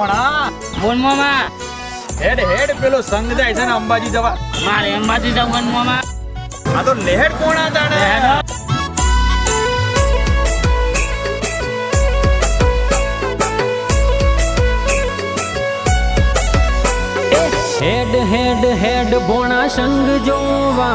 બોલ મામા. હેડ હેડ પેલો સંગ જાય છે ને અંબાજી જવા. મારે અંબાજી જવાનું મામા. આ તો લેહેડ કોણ તાણે? હેડો. હેડ હેડ હેડ ભોણા સંગ જોવા.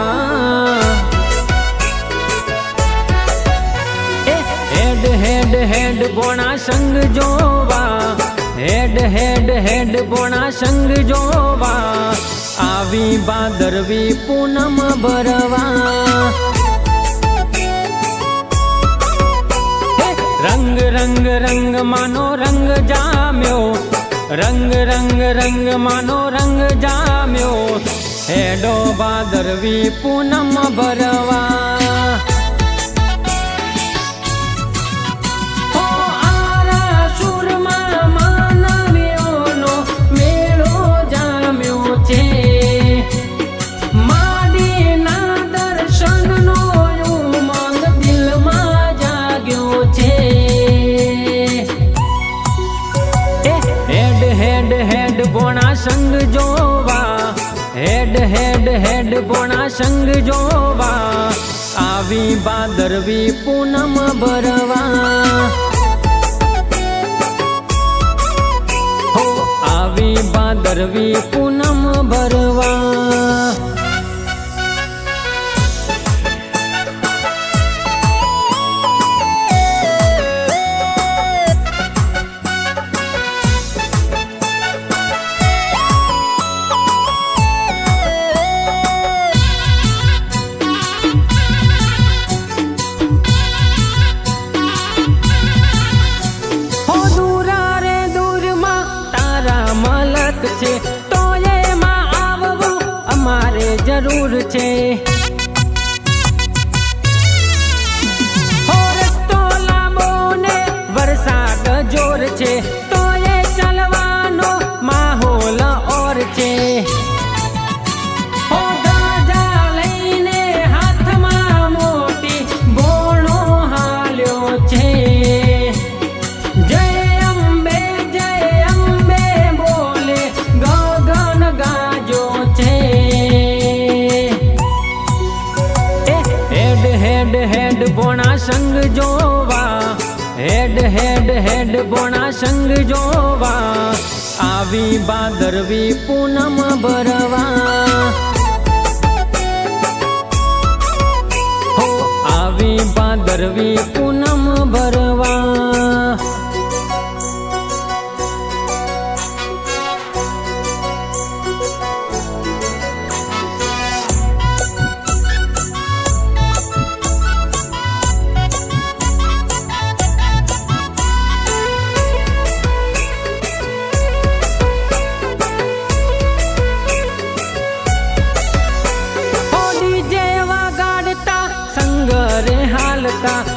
હેડ હેડ હેડ ભોણા સંગ જોવા. હેડ હેડ હેડ પોણા સંગ જોવા. આવી બાદરવી પૂનમ ભરવા! રંગ રંગ રંગ માનો રંગ જામ્યો. રંગ રંગ રંગ માનો રંગ જામ્યો. હેડો બાદરવી પૂનમ ભરવા. હેડ સંગ જોવા, હેડ હેડ હેડ પોણા સંગ જોવા. આવી બાદરવી પૂનમ ભરવા. આવી બાદરવી પૂનમ જરૂર છે. રસ્તો લાંબો ને વરસાદ જોર છે. હેડ ભોણા સંગ જોવા આવી બાદરવી પૂનમ ભરવા. આવી બાદરવી 大。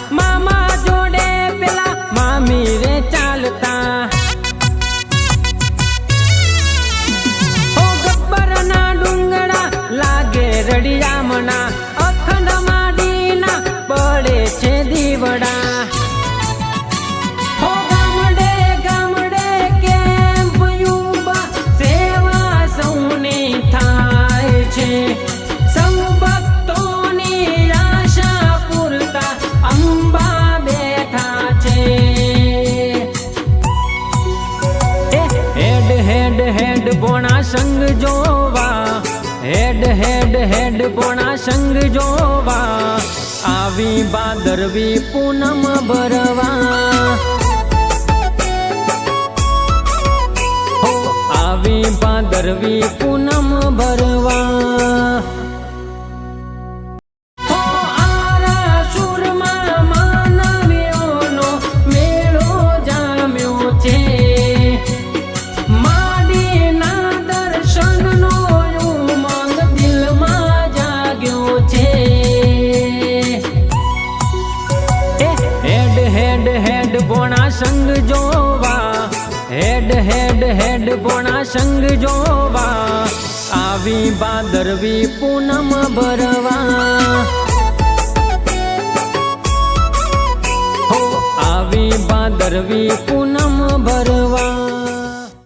હેડ પોણા સંગ જોવા, હેડ હેડ હેડ પોણા સંગ જોવા. આવી બાદરવી પૂનમ ભરવા. આવી બાદરવી સંગ જોવા હેડ હેડ હેડ પોણા સંગ જોવા. આવી બાદરવી પૂનમ ભરવા